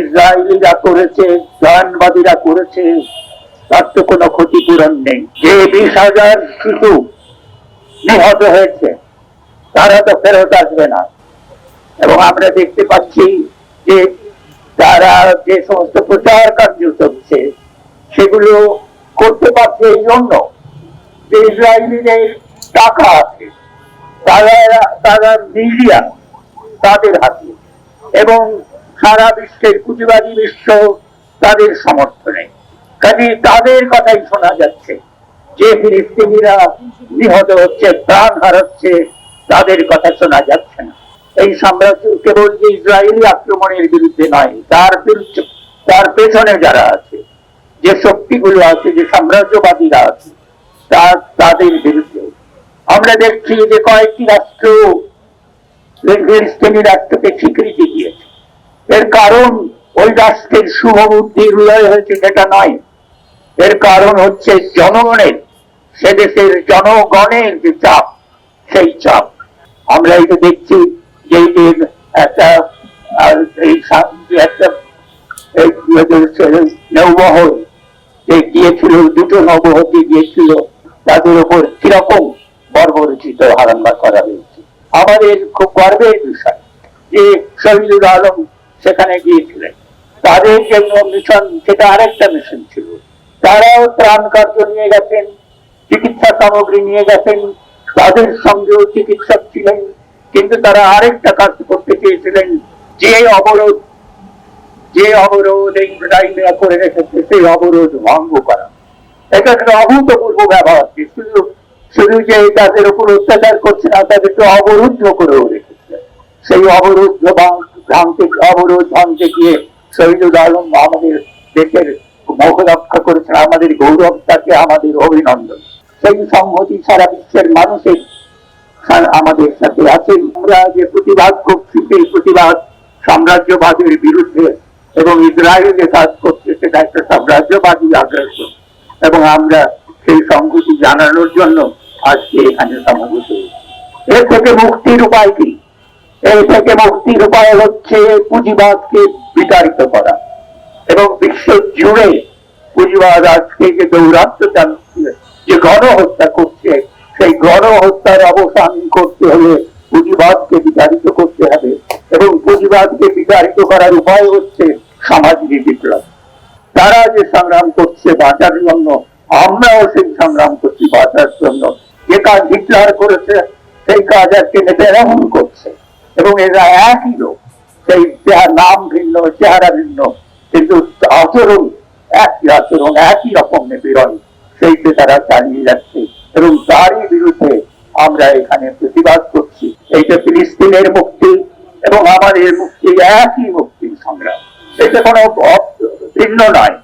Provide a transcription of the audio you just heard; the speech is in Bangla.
ইসরায়েলিরা করেছে জয়ানবাদীরা করেছে, তার তো কোনো ক্ষতিপূরণ নেই। যে বিশ হাজার শিশু নিহত হয়েছে, তারা তো ফেরত আসবে না। এবং আমরা দেখতে পাচ্ছি যে তারা যে সমস্ত প্রচার কার্য চলছে, সেগুলো করতে পারছে এই জন্য যে ইসরায়েলিদের টাকা আছে, তারা তারা মিডিয়া তাদের হাতে। এবং সারা বিশ্বের পুঁজিবাদী বিশ্ব তাদের সমর্থনে। কাজে তাদের কথাই শোনা যাচ্ছে যে ফিলিস্তিনিরা নিহত হচ্ছে, প্রাণ হারাচ্ছে, তাদের কথা শোনা যাচ্ছে না। এই সাম্রাজ্য কেবল যে ইসরায়েলি আক্রমণের বিরুদ্ধে নয়, তার বিরুদ্ধে, তার পেছনে যারা আছে, যে শক্তিগুলো আছে, যে সাম্রাজ্যবাদীরা আছে তার তাদের বিরুদ্ধে। আমরা দেখছি যে কয়েকটি রাষ্ট্র ফিলিস্তিনি রাষ্ট্রকে স্বীকৃতি দিয়েছে। এর কারণ ওই রাষ্ট্রের শুভ বুদ্ধির উদয় হয়েছে সেটা নয়। এর কারণ হচ্ছে জনগণের, সে দেশের জনগণের যে চাপ, সেই চাপ। আমরা যে দেখছি যে নৌবহর যে গিয়েছিল, দুটো নবহতি গিয়েছিল, তাদের উপর কীরকম বর্বরচিত হারাম্বা করা হয়েছে। আমাদের খুব গর্বের বিষয় যে শহীদুল আলম সেখানে গিয়েছিলেন। তাদের জন্য মিশন সেটা আরেকটা মিশন ছিল। তারাও ত্রাণ কার্য নিয়ে গেছেন, চিকিৎসা সামগ্রী নিয়ে গেছেন, তাদের সঙ্গেও চিকিৎসক ছিলেন, কিন্তু তারা আরেকটা কাজ করতে চেয়েছিলেন, যে অবরোধ যে অবরোধ এই ইসরায়েলিরা করে রেখেছে, সেই অবরোধ ভঙ্গ করা। এটা একটা অভূতপূর্ব ব্যবহার শুধু শুধু যে তাদের উপর অত্যাচার করছে না, তাদেরকে অবরুদ্ধ করেও রেখেছে। সেই অবরুদ্ধ ভাঙ- ভাঙতে অবরোধ ভাঙতে গিয়ে শহীদুল আলম আমাদের দেশের মুখ রক্ষা করেছেন আমাদের গৌরব, তাকে আমাদের অভিনন্দন। সেই সংহতি সারা বিশ্বের মানুষের আমাদের সাথে আছেন। আমরা যে প্রতিবাদ করছি, সেই প্রতিবাদ সাম্রাজ্যবাদের বিরুদ্ধে এবং ইসরায়েল যে কাজ করছে, সেটা একটা সাম্রাজ্যবাদী আগ্রাসন এবং আমরা সেই সংহতি জানানোর জন্য আজকে এখানে হয়েছি। এর থেকে মুক্তির উপায় কি? এর থেকে মুক্তির উপায় হচ্ছে পুঁজিবাদকে বিতাড়িত করা। এবং বিশ্ব জুড়ে পুঁজিবাদ আজকে যে দৌরাত্ম চালাচ্ছে যে গণহত্যা করছে, সেই গণহত্যার অবসান করতে হলে পুঁজিবাদকে বিতাড়িত করতে হবে এবং পুঁজিবাদকে বিতাড়িত করার উপায় হচ্ছে সামাজিক বিপ্লব। তারা যে সংগ্রাম করছে বাঁচার জন্য, আমরাও সেই সংগ্রাম করছি বাঁচার জন্য। যে কাজ হিটলার করেছে, সেই কাজ আজকে নেতারামন করছে। এবং এরা একই লোক। সেই নাম ভিন্ন, চেহারা ভিন্ন, কিন্তু আচরণ একই আচরণ একই রকম নিপীড়ন সেইটা তারা চালিয়ে যাচ্ছে এবং তারই বিরুদ্ধে আমরা এখানে প্রতিবাদ করছি। এইটা ফিলিস্তিনের মুক্তি এবং আমাদের মুক্তি একই মুক্তির সংগ্রাম। এটা কোনো ভিন্ন নয়।